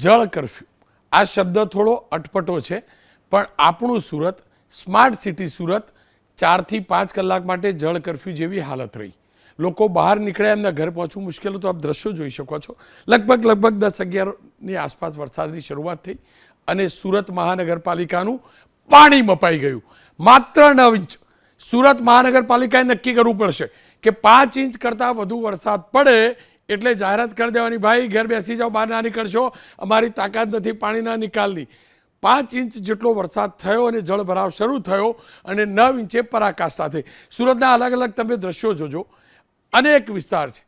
જળ કરફ્યુ. આ શબ્દ થોડો અટપટો છે, પણ આપણું સુરત, સ્માર્ટ સિટી સુરત, ચારથી પાંચ કલાક માટે જળ કરફ્યુ જેવી હાલત રહી. લોકો બહાર નીકળ્યા, એમના ઘર પહોંચવું મુશ્કેલ હતું. આપ દ્રશ્યો જોઈ શકો છો. લગભગ લગભગ દસ અગિયારની આસપાસ વરસાદની શરૂઆત થઈ અને સુરત મહાનગરપાલિકાનું પાણી મપાઈ ગયું. માત્ર નવ ઇંચ. સુરત મહાનગરપાલિકાએ નક્કી કરવું પડશે કે પાંચ ઇંચ કરતાં વધુ વરસાદ પડે એટલે જાહેરાત કરી દેવાની, ભાઈ, ઘર બેસી જાઓ, બહાર ના નીકળશો. અમારી તાકાત નથી પાણીના નિકાલની. પાંચ ઇંચ જેટલો વરસાદ થયો અને જળ ભરાવ શરૂ થયો અને નવ ઇંચે પરાકાષ્ઠા થઈ. સુરતના અલગ અલગ તમે દ્રશ્યો જોજો. અનેક વિસ્તાર છે.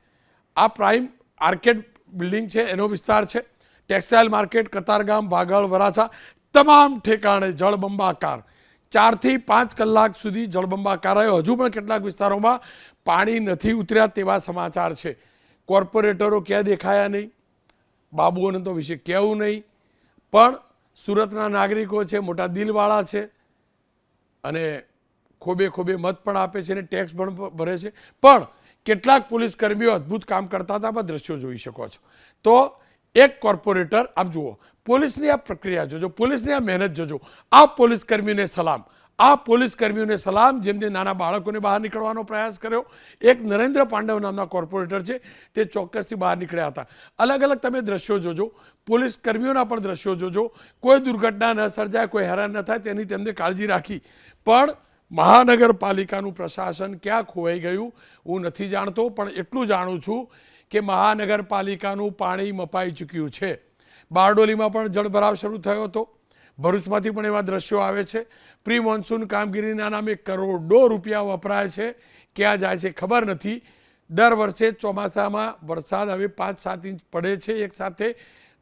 આ પ્રાઇમ આર્કેડ બિલ્ડિંગ છે, એનો વિસ્તાર છે. ટેક્સટાઇલ માર્કેટ, કતારગામ, ભાગળ, વરાછા, તમામ ઠેકાણે જળબંબાકાર. ચારથી પાંચ કલાક સુધી જળબંબાકાર રહ્યો. હજુ પણ કેટલાક વિસ્તારોમાં પાણી નથી ઉતર્યા તેવા સમાચાર છે. કોર્પોરેટરો ક્યાં દેખાયા નહીં? બાબુઓને તો વિશે કહેવું નહીં. પણ સુરતના નાગરિકો છે, મોટા દિલવાળા છે અને ખોબે ખોબે મત પણ આપે છે અને ટેક્સ પણ ભરે છે. પણ કેટલાક પોલીસ કર્મીઓ અદ્ભુત કામ કરતા હતા આપ દ્રશ્યો જોઈ શકો છો. તો એક કોર્પોરેટર આપ જુઓ, પોલીસની આ પ્રક્રિયા જોજો, પોલીસની આ મહેનત જોજો. આ પોલીસ કર્મીને સલામ. આ પોલીસ કર્મીઓને સલામ, જેમને નાના બાળકોને બહાર નીકળવાનો પ્રયાસ કર્યો. એક નરેન્દ્ર પાંડવ નામના કોર્પોરેટર છે, તે ચોક્કસથી બહાર નીકળ્યા હતા. અલગ અલગ તમે દ્રશ્યો જોજો. પોલીસ કર્મીઓના પણ દ્રશ્યો જોજો. કોઈ દુર્ઘટના ન સર્જાય, કોઈ હેરાન ન થાય, તેની તેમને કાળજી રાખી. પણ મહાનગરપાલિકાનું પ્રશાસન ક્યાં ખોવાઈ ગયું, હું નથી જાણતો, પણ એટલું જાણું છું કે મહાનગરપાલિકાનું પાણી મપાઈ ચૂક્યું છે. બારડોલીમાં પણ જળભરાવ શરૂ થયો હતો. ભરૂચમાંથી પણ એવા દ્રશ્યો આવે છે. પ્રી મોન્સૂન કામગીરીના નામે કરોડો રૂપિયા વપરાય છે. ક્યાં જાય છે ખબર નથી. દર વર્ષે ચોમાસામાં વરસાદ હવે પાંચ સાત ઇંચ પડે છે એક સાથે.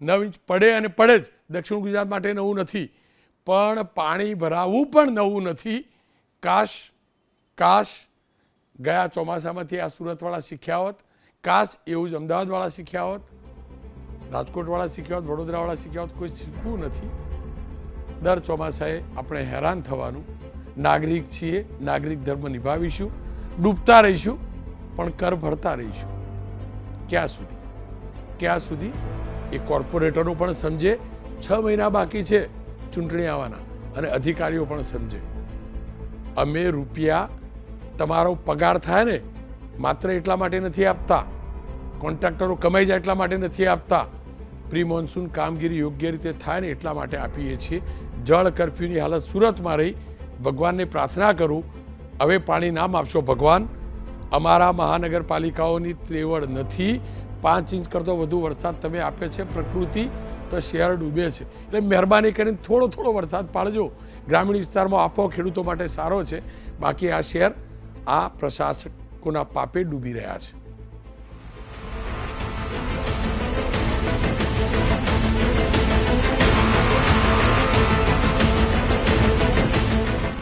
નવ ઇંચ પડે અને પડે જ. દક્ષિણ ગુજરાત માટે નવું નથી. પણ પાણી ભરાવવું પણ નવું નથી. કાશ કાશ ગયા ચોમાસામાંથી આ સુરતવાળા શીખ્યા હોત. કાશ એવું જ અમદાવાદવાળા શીખ્યા હોત. રાજકોટવાળા શીખ્યા હોત, વડોદરાવાળા શીખ્યા હોત, કોઈ શીખવું નથી. દર ચોમાસાએ આપણે હેરાન થવાનું. નાગરિક છીએ, નાગરિક ધર્મ નિભાવીશું, ડૂબતા રહીશું, પણ કર ભરતા રહીશું. ક્યાં સુધી? ક્યાં સુધી? એ કોર્પોરેટરો પણ સમજે, છ મહિના બાકી છે ચૂંટણી આવવાના અને અધિકારીઓ પણ સમજે. અમે રૂપિયા તમારો પગાર થાય ને, માત્ર એટલા માટે નથી આપતા. કોન્ટ્રાક્ટરો કમાઈ જાય એટલા માટે નથી આપતા. પ્રી મોન્સૂન કામગીરી યોગ્ય રીતે થાય ને એટલા માટે આપીએ છીએ. જળ કરફ્યુની હાલત સુરતમાં રહી. ભગવાનને પ્રાર્થના કરું, હવે પાણી નામ આપશો ભગવાન. અમારા મહાનગરપાલિકાઓની ત્રેવડ નથી. પાંચ ઇંચ કરતો વધુ વરસાદ તમે આપે છે પ્રકૃતિ તો શહેર ડૂબે છે. એટલે મહેરબાની કરીને થોડો થોડો વરસાદ પાડજો. ગ્રામીણ વિસ્તારમાં આપો, ખેડૂતો માટે સારો છે. બાકી આ શહેર આ પ્રશાસકોના પાપે ડૂબી રહ્યા છે.